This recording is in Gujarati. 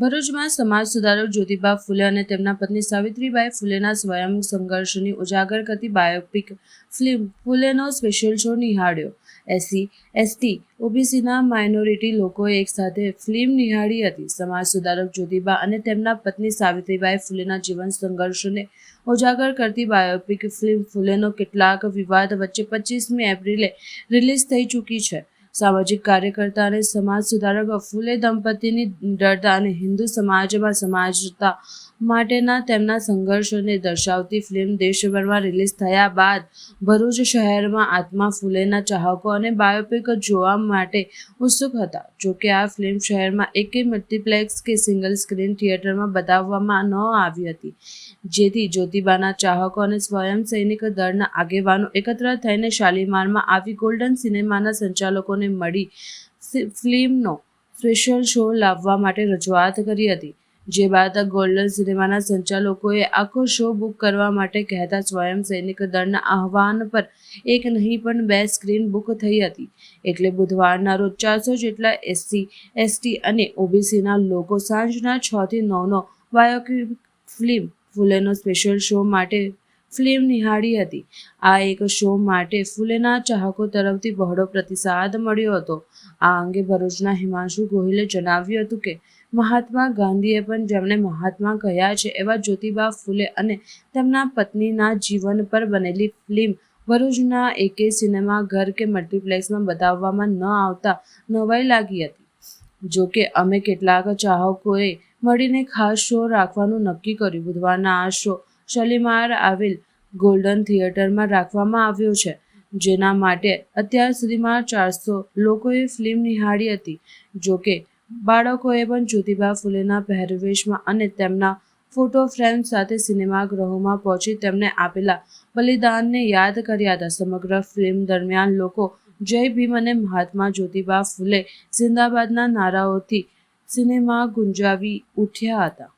ભરૂચમાં સમાજ સુધારક જ્યોતિબા ફૂલે અને તેમના પત્ની સાવિત્રીબાઈ ફૂલેના સ્વયં સંઘર્ષની ઉજાગર કરતી બાયોપિક ફિલ્મ ફૂલેનો સ્પેશિયલ શો નિહાળ્યો. એસસી એસટી, ઓબીસીના માઇનોરિટી લોકોએ એકસાથે ફિલ્મ નિહાળી હતી. સમાજ સુધારક જ્યોતિબા અને તેમના પત્ની સાવિત્રીબાઈ ફૂલેના જીવન સંઘર્ષને ઉજાગર કરતી બાયોપિક ફિલ્મ ફૂલેનો કેટલાક વિવાદ વચ્ચે પચીસમી એપ્રિલે રિલીઝ થઈ ચૂકી છે. સામાજિક કાર્યકર્તા અને સમાજ સુધારક ફૂલે દંપતીની નિડરતા અને હિન્દુ સમાજમાં સમાજતા માટેના તેમના સંઘર્ષોને દર્શાવતી ફિલ્મ દેશભરમાં રિલીઝ થયા બાદ ભરૂચ શહેરમાં આત્મા ફૂલેના ચાહકો અને બાયોપિક જોવા માટે ઉત્સુક હતા. જોકે આ ફિલ્મ શહેરમાં એકેય મલ્ટીપ્લેક્સ કે સિંગલ સ્ક્રીન થિયેટરમાં બતાવવામાં ન આવી હતી. જેથી જ્યોતિબાના ચાહકો અને સ્વયં સૈનિક દળના આગેવાનો એકત્ર થઈને શાલીમારમાં આવી ગોલ્ડન સિનેમાના સંચાલકોને મળી ફિલ્મનો સ્પેશિયલ શો લાવવા માટે રજૂઆત કરી હતી, જે બાદ ગોલ્ડન સિનેમાના સંચાલકોએ આખો શો બુક કરવા માટે કહેતા સ્વયં સૈનિક દળના આહવાન પર એક નહીં પણ બે સ્ક્રીન બુક થઈ હતી. એટલે બુધવારના રોજ ચારસો જેટલા એસસી, એસટી અને ઓબીસીના લોકો સાંજના છ થી નવનો બાયોક્યુ ફિલ્મ ફૂલેનો સ્પેશિયલ શો માટે ફિલ્મ નિહાળી હતી. આ એક શો માટે ફૂલેના ચાહકો તરફથી બહોળો પ્રતિસાદ મળ્યો હતો. આ અંગે ભરૂચના હિમાંશુ ગોહિલે જણાવ્યું હતું કે, મહાત્મા ગાંધીએ પણ જેમણે મહાત્મા કહ્યા છે એવા જ્યોતિબા ફૂલે અને તેમના પત્નીના જીવન પર બનેલી ફિલ્મ ભરૂચના એકે સિનેમા ઘર કે મલ્ટીપ્લેક્સમાં બતાવવામાં ન આવતા નવાઈ લાગી હતી. જો કે, અમે કેટલાક ચાહકોએ મળીને ખાસ શો રાખવાનું નક્કી કર્યું. બુધવારના આ શો શાલીમાર આવેલ ગોલ્ડન થિયેટરમાં રાખવામાં આવ્યો છે, જેના માટે અત્યાર સુધીમાં ચારસો લોકોએ ફિલ્મ નિહાળી હતી. જોકે બાળકોએ પણ જ્યોતિબા ફૂલેના પહેરવેશમાં અને તેમના ફોટો ફ્રેમ સાથે સિનેમાગૃહોમાં પહોંચી તેમને આપેલા બલિદાનને યાદ કર્યા હતા. સમગ્ર ફિલ્મ દરમિયાન લોકો જય ભીમ અને મહાત્મા જ્યોતિબા ફૂલે જિંદાબાદના નારાઓથી સિનેમા ગુંજાવી ઉઠ્યા હતા.